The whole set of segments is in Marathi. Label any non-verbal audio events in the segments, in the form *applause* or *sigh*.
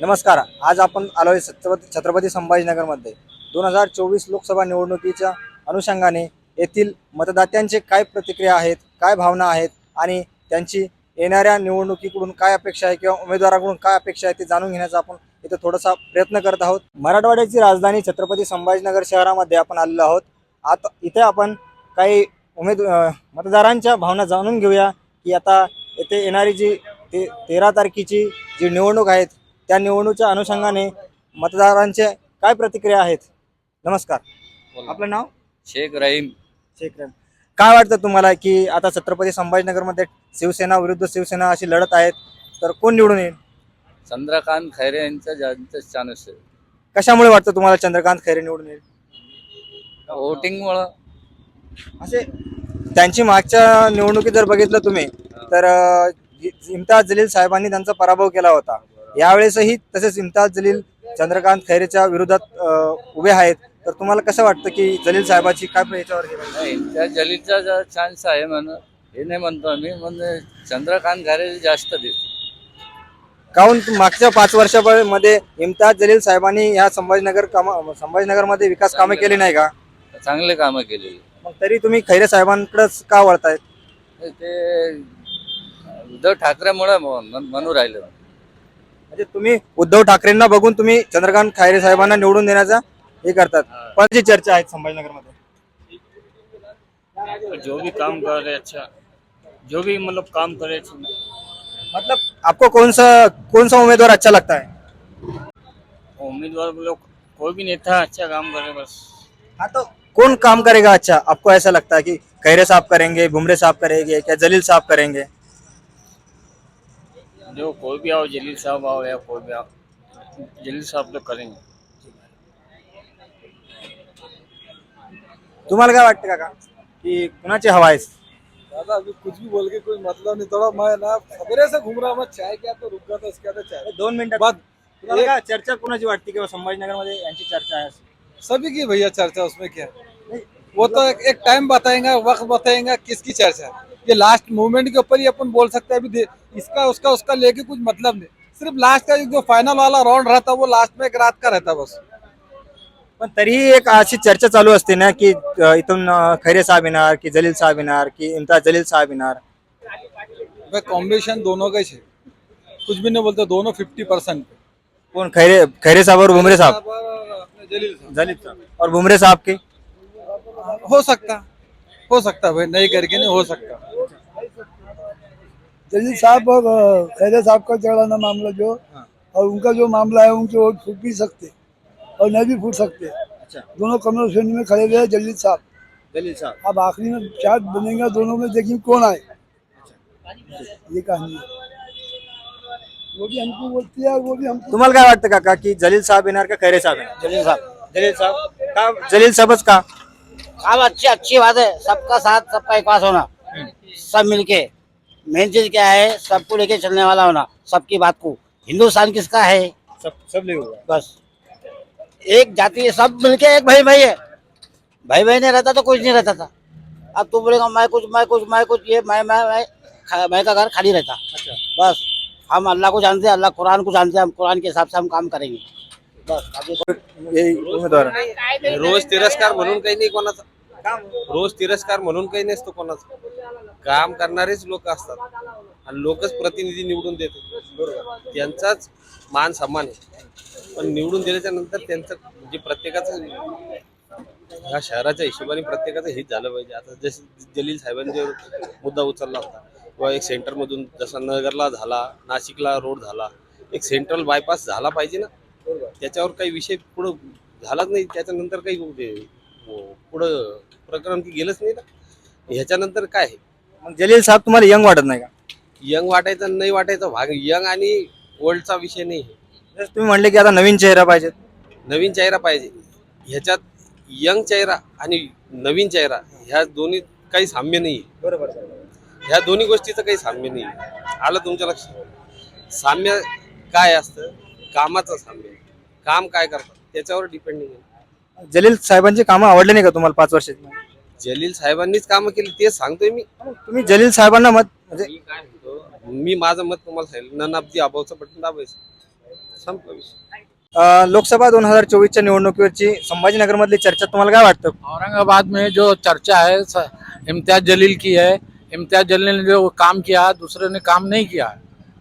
नमस्कार. आज आपण आलो आहे छत्रपती छत्रपती संभाजीनगरमध्ये. दोन हजार चोवीस लोकसभा निवडणुकीच्या अनुषंगाने येथील मतदात्यांचे काय प्रतिक्रिया आहेत काय भावना आहेत आणि त्यांची येणाऱ्या निवडणुकीकडून काय अपेक्षा आहे किंवा उमेदवाराकडून काय अपेक्षा आहे ते जाणून घेण्याचा आपण इथं थोडासा प्रयत्न करत आहोत. मराठवाड्याची राजधानी छत्रपती संभाजीनगर शहरामध्ये आपण आलेलो आहोत. आता इथे आपण काही उमेद मतदारांच्या भावना जाणून घेऊया की आता येथे येणारी जी ते तेरा तारखेची जी निवडणूक आहेत त्या निवडणुकीच्या अनुषंगाने मतदारांचे काय प्रतिक्रिया आहेत? नमस्कार. आपलं नाव? शेख रहीम. शेख रहीम. काय वाटतं तुम्हाला की आता छत्रपती संभाजीनगरमध्ये शिवसेना विरुद्ध शिवसेना अशी लढत आहेत तर कोण निवडून येईल? चंद्रकांत खैरे यांचं ज्यांचं चान्स आहे कशामुळे वाटतं तुम्हाला चंद्रकांत खैरे निवडून येईल? वोटिंगमुळं. असे त्यांची मागच्या निवडणुकीत जर बघितलं तुम्ही तर अं, इ- इम्तियाज जलील साहेबांनी त्यांचा पराभव केला होता. यावेळेसही तसेच इम्तियाज जलील चंद्रकांत खैरेच्या विरोधात उभे आहेत. तर तुम्हाला कसं वाटतं की जलील साहेबाची काय याच्यावर हे त्या जलीलचा जो चान्स आहे म्हण हे नाही म्हणतो आम्ही म्हणजे चंद्रकांत खैरे जास्त दिसते काहून मागच्या पाच वर्षामध्ये इम्तियाज जलील साहेबांनी ह्या संभाजीनगर कामा संभाजीनगरमध्ये विकास कामे केली नाही का? चांगले कामं केलेली. मग तरी तुम्ही खैरे साहेबांकडेच का वळतायत? ते उद्धव ठाकरेमुळे म्हणू राहिलं. म्हणजे तुम्ही उद्धव ठाकरेंना बघून तुम्ही चंद्रकांत खैरे साहेबांना निवडून देण्याचा हे करतात. पण जी चर्चा आहे संभाजीनगरमध्ये? जो भी काम कर रहे अच्छा. जो भी मतलब काम करे मतलब आपको कौन सा कौन सा उम्मीदवार अच्छा लगता है? उम्मीदवार लोग कोई भी नेता अच्छा काम करे बस. हाँ तो कौन काम करेगा अच्छा? आपको ऐसा लगता है कि खैरे साहब करेंगे बुमरे साहब करेंगे क्या जलील साहब करेंगे? जो कोई भी आओ जलील साहब आओ या कोई भी आओ जलील साहब तो करेंगे। तुम्हाला काय वाटतं काका? की कुणाची हवा आहे दादा अभी कुछ भी बोल के कोई मतलब नहीं थोड़ा मैं ना सवेरे से घूम रहा हूँ मैं चाय क्या तो रुक गया था इसके चाय। दोन मिनट। बाद तुम्हाला काय चर्चा कुणाची वाटते किंवा संभाजीनगरमध्ये यांची चर्चा आहे सभी की भैया चर्चा उसमें क्या? है? वो तो एक, एक टाइम बताएँगे वक्त बताएँगे किसकी चर्चा है? ये लास्ट मूवमेंट के ऊपर ही अपन बोल सकते हैं अभी इसका उसका उसका लेके कुछ मतलब नहीं। सिर्फ लास्ट का जो फाइनल वाला राउंड रहता है वो लास्ट में एक रात का रहता है बस। पण तरीही एक अशी चर्चा चालू असते ना की अ, इथून अ, खैरे साहेब येणार की जलील साहेब येणार की इम्तियाज जलील साहेब येणार? भाई कॉम्बिनेशन दोनों का ही है कुछ भी नहीं बोलते दोनों फिफ्टी परसेंट कोण? खैरे खैरे साहब और बुमरे साहब? जलील साहब। जलील साहब। और बुमरे साहब के? हो सकता हो सकता भाई नहीं करके नहीं हो सकता। जलील साहब और खैरे साहब का चढ़ाना मामला जो और उनका जो मामला है उनके वोट फूट भी सकते और नहीं भी फूट सकते। अच्छा। दोनों श्रेणी में खड़े हुए हैं जलील साहब। जलील साहब। अब आखिरी में चार बनेगा दोनों में देखिए कौन आए। ये कहानी है। वो भी हमको बोलती है वो भी हमको तुम्हाला काय वाटतं काका की जलील साहब येणार का खैरे साहब येणार जलील साहब। जलील साहब। का जलील साहबच का काम अच्छी अच्छी बात है। सबका साथ सबका एक पास होना। सब मिलके। मेन चीज़ क्या है सबको लेके चलने वाला होना सबकी बात को। हिंदुस्तान किसका है? सब सब ले बस। एक जाति है सब मिलके एक भाई भाई है। भाई भाई नहीं रहता तो कुछ नहीं रहता था। अब तू बोलेगा मैं कुछ मैं कुछ मैं कुछ ये मैं मैं मैं मैं का घर खाली रहता। अच्छा। बस। हम अल्लाह को जानते हैं अल्लाह कुरान को जानते हैं हम कुरान के हिसाब से हम काम करेंगे। बस रोज तिरस्कार म्हणून काही नाही कोणाचा रोज तिरस्कार म्हणून काही नसतो कोणाचा. काम करणारेच लोक असतात. आणि लोकच प्रतिनिधी निवडून देतात. बरोबर? त्यांचाच मान सन्मान आहे. पण निवडून दिल्याच्या नंतर त्यांचं म्हणजे प्रत्येकाचं ह्या शहराच्या हिशोबाने प्रत्येकाचं हित झालं पाहिजे. आता जसं जलील साहेबांनी जो मुद्दा उचलला होता किंवा एक सेंटरमधून जसा नगरला झाला नाशिकला रोड झाला एक सेंट्रल बायपास झाला पाहिजे ना. त्याच्यावर काही विषय पुढं झालाच नाही. त्याच्यानंतर काही पुढं प्रकरण की गेलंच नाही ना? ह्याच्यानंतर काय आहे? मग जलील साहब तुम्हाला यंग वाटत नाही का? यंग वाटायचा नाही वाटायचा भाग. यंग आणि ओल्डचा विषय नाही आहे. जसं तुम्ही म्हणले की आता नवीन चेहरा पाहिजेत. नवीन चेहरा पाहिजे. ह्याच्यात यंग चेहरा आणि नवीन चेहरा ह्या दोन्ही काही साम्य नाही आहे. बरोबर ह्या दोन्ही गोष्टीचं काही साम्य नाही आहे. आलं तुमच्या लक्षात? साम्य काय असतं? कामाचं साम्य. काम काय करतात? त्याच्यावर डिपेंडिंग आहे. जलील साहेबांची कामं आवडले नाही का तुम्हाला पाच वर्षात जलील साहेबांनीच कामं केली तेच सांगतोय मी. तुम्ही जलील साहेबांना मत म्हणजे मी काय म्हणतो मी माझं मत तुम्हाला सांगितलं दी अबावचं बटन दाबायचं. संपला विषय. अ, लोकसभा दोन हजार चोवीसच्या निवडणुकीवरची संभाजीनगरमधली चर्चा तुम्हाला काय वाटतं? औरंगाबाद में जो चर्चा है स- इम्तियाज जलील की है। इम्तियाज जलील ने जो काम किया दूसरे ने काम नहीं किया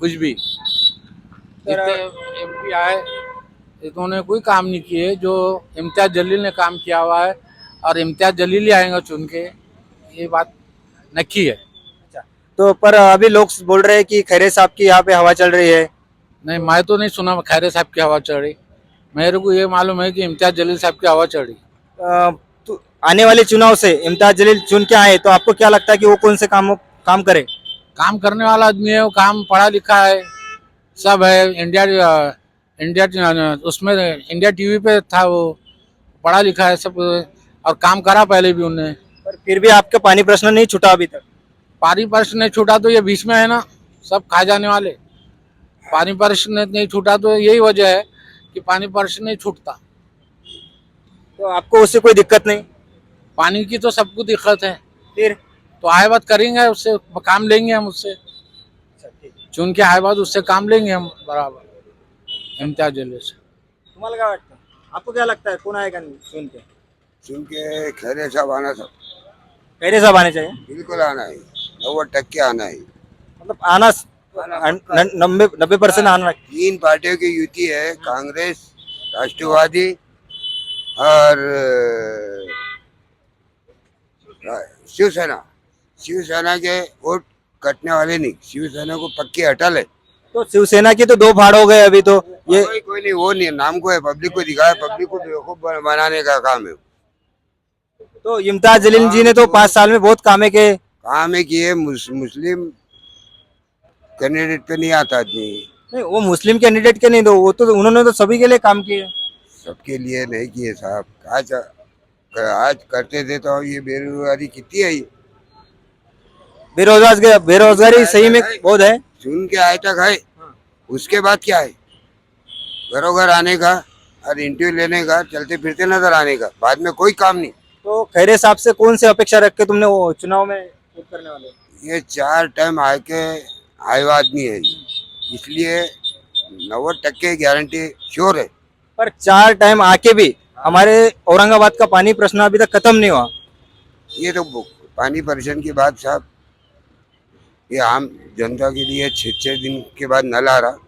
कुछ भी। जितने एम पी आए इन्होंने कोई काम नहीं किए जो इम्तियाज़ जलील ने काम किया हुआ है और इम्तियाज़ जलील ही आएँगे चुन के ये बात नक्की है। तो पर अभी लोग बोल रहे हैं कि खैरे साहब की यहाँ पे हवा चल रही है। नहीं मैं तो नहीं सुना खैरे साहब की हवा चढ़ रही। मेरे को ये मालूम है कि इम्तियाज़ जलील साहब की हवा चढ़ रही। तो आने वाले चुनाव से इम्तियाज़ जलील चुन के आए तो आपको क्या लगता है कि वो कौन से काम काम करे? काम करने वाला आदमी है वो काम पढ़ा लिखा है सब है इंडिया इंडिया उसमें इंडिया टीवी पे था वो पढ़ा लिखा है सब और काम करा पहले भी उनने। पर फिर भी आपका पानी प्रश्न नहीं छूटा अभी तक? पानी प्रश्न नहीं छूटा तो ये बीच में है ना सब खा जाने वाले। पानी प्रश्न नहीं छूटा तो यही वजह है कि पानी प्रश्न नहीं छूटता। तो आपको उससे कोई दिक्कत नहीं? पानी की तो सबको दिक्कत है। फिर? तो आए बात करेंगे उससे काम लेंगे हम उससे। चुन के आए बात उससे काम लेंगे हम बराबर। इम्तियाज़ जलील से तुम्हाला काय वाटतं? आपको क्या लगता है? कौन आएगा चुन के सुन के. खैरे साहब आना सब। खैरे साहब आने चाहिए? बिल्कुल आना है। नव्वद टक्के आना है। मतलब आना नब्बे नब्बे परसेंट आना तीन पार्टियों की युति है। कांग्रेस राष्ट्रवादी और शिवसेना। शिवसेना के वोट कटने वाले नहीं। शिवसेना को पक्की हटा ले तो शिवसेना की तो दो फाड़ हो गए अभी तो। ये कोई नहीं वो नहीं नाम को है पब्लिक को दिखाया पब्लिक को बेवकूफ़ बनाने का काम है। तो इम्तियाज़ जलील जी ने तो पाँच साल में बहुत कामे के काम किए मुस, मुस्लिम कैंडिडेट पे नहीं आता आदमी। नहीं वो मुस्लिम कैंडिडेट के नहीं दो वो तो उन्होंने तो सभी के लिए काम किए। सबके लिए नहीं किए साहब। आज आज करते थे तो ये बेरोजगारी कितनी है ये? बेरोजगार बेरोजगारी सही में बहुत है। सुन के आए तक है। उसके बाद क्या है? घरों घर आने का और इंटरव्यू लेने का चलते फिरते नज़र आने का बाद में कोई काम नहीं। तो खैरे साहब से कौन सी अपेक्षा रख के तुमने वो चुनाव में वोट करने वाले? ये चार टाइम आके आए हुआ आदमी है इसलिए नब्बे टक्के गारंटी श्योर है। पर चार टाइम आके भी हमारे औरंगाबाद का पानी प्रश्न अभी तक खत्म नहीं हुआ। ये तो पानी परेशान की बात साहब। ये आम जनता के लिए छः छः दिन के बाद नल आ रहा।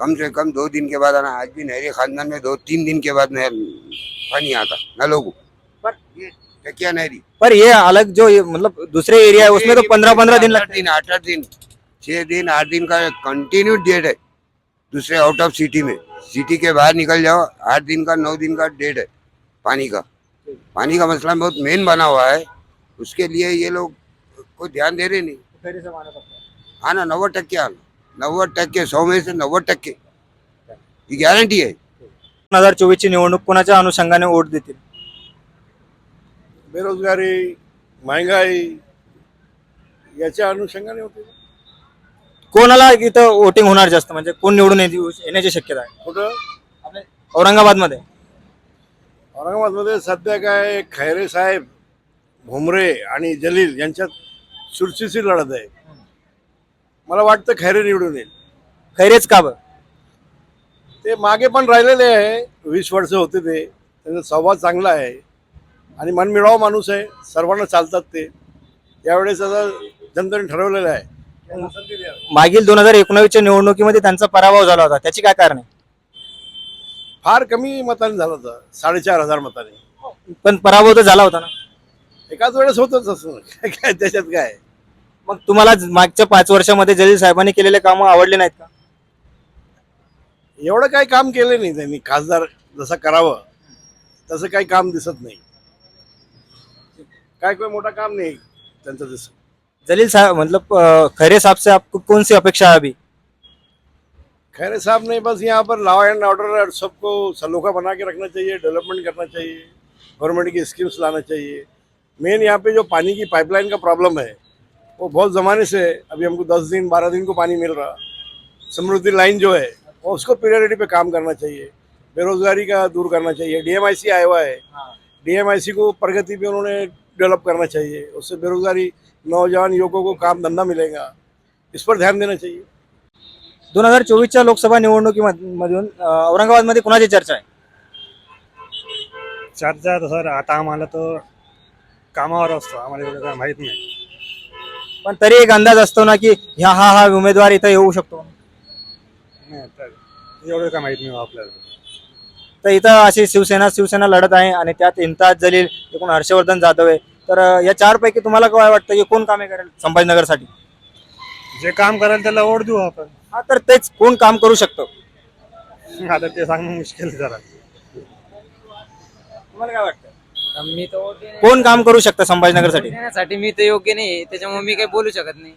कम से कम दो दिन के बाद आना। आज भी नहरी खानदान में दो तीन दिन के बाद नहर पानी आता नलों को। पर ये टकिया नहरी। पर ये अलग जो ये मतलब दूसरे एरिया है उसमें तो पंद्रह पंद्रह दिन लगते हैं दिन आठ आठ दिन छः दिन आठ दिन का कंटिन्यू डेट है दूसरे आउट ऑफ़ सिटी में। सिटी के बाहर निकल जाओ आठ दिन का नौ दिन का डेट है पानी का। पानी का मसला बहुत मेन बना हुआ है। उसके लिए ये लोग कोई ध्यान दे रहे नहीं। आना नव्वद टक्के आना नव्वद टक्के सौ में से नव्वद टक्के. ही गॅरंटी आहे. दोन हजार चोवीस ची निवडणूक कोणाच्या अनुषंगाने वोट देतील? बेरोजगारी महंगाई याच्या अनुषंगाने होते कोणाला इथं वोटिंग होणार जास्त? म्हणजे कोण निवडून येऊ- येण्याची शक्यता आहे? कुठं? औरंगाबादमध्ये औरंगाबादमध्ये सध्या काय खैरे साहेब भुमरे आणि जलील यांच्यात चुरशीची लढत आहे. मला वाटतं खैरे निवडून येईल. खैरेच का बरं? ते मागे पण राहिलेले आहे. वीस वर्ष होते ते. त्यांचा स्वभाव चांगला आहे. आणि मनमिळावा माणूस आहे. सर्वांना चालतात ते. यावेळेस आता जनतेने ठरवलेलं आहे. मागील दोन हजार एकोणावीसच्या निवडणुकीमध्ये त्यांचा पराभव झाला होता. त्याची काय कारण आहे? फार कमी मताने झालं होतं. साडेचार हजार मताने. पण पराभव तर झाला होता ना. एकाच वेळेस होतच असं. *laughs* काय त्याच्यात काय? मग तुम्हाला मागच्या पाच वर्षामध्ये जलील साहेबांनी केलेले कामं आवडले नाहीत का? एवढं काही काम केलं नाही त्यांनी. खासदार जसं करावं तसं काही काम दिसत नाही. काय काही मोठं काम नाही त्यांचं दिसत. जलील साहब मतलब अ, खैरे साहब से आपको कौन सी अपेक्षा है अभी? खैरे साहब ने बस यहाँ पर लॉ एंड ऑर्डर सबको सलोखा बना के रखना चाहिए डेवलपमेंट करना चाहिए गवर्नमेंट की स्कीम्स लाना चाहिए. मेन यहाँ पे जो पानी की पाइपलाइन का प्रॉब्लम है वो बहुत ज़माने से अभी हमको दस दिन बारह दिन को पानी मिल रहा। समृद्धि लाइन जो है वो उसको पीरियडिटी पे काम करना चाहिए। बेरोजगारी का दूर करना चाहिए। डीएमआईसी आया हुआ है। डीएमआईसी को प्रगति पे उन्होंने डेवलप करना चाहिए। उससे बेरोजगारी नौजवान युवकों को काम धंधा मिलेगा। इस पर ध्यान देना चाहिए। दोन हजार चोवीसच्या लोकसभा निवडणुकीमधून औरंगाबादमध्ये कुणाची चर्चा आहे? चर्चा तर सर आता आम्हाला तर कामावर असतो. आम्हाला एवढं काय माहीत नाही. पण तरी एक अंदाज असतो ना की ह्या हा हा उमेदवार इथं येऊ शकतो. नाही एवढं काय माहीत नाही हो आपल्याला. तर इथं अशी शिवसेना शिवसेना लढत आहे आणि त्यात इम्तियाज जलील एकूण हर्षवर्धन जाधव आहे. तर अ, या चार पैकी तुम्हाला काय वाटतं की कोण कामे करेल संभाजीनगरसाठी? जे काम करायला त्याला ओढ देऊ आपण. हा तर तेच कोण काम करू शकतं? आता ते सांगणं मुश्किल आहे जरा. तुम्हाला काय वाटतं? मी तर कोण काम करू शकतं संभाजीनगरसाठी? देण्यासाठी मी तर योग्य नाही त्याच्यामुळे मी काही बोलू शकत नाही.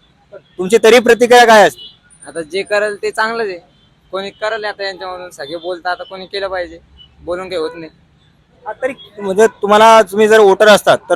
तुमची तरी प्रतिक्रिया काय असते? आता जे करेल ते चांगलंच आहे. कोणी करेल आता यांच्यामधून सगळे बोलतात आता कोणी केलं पाहिजे बोलून काही होत नाही. हा, तरी म्हणजे तुम्हाला तुम्ही जर वोटर असतात तर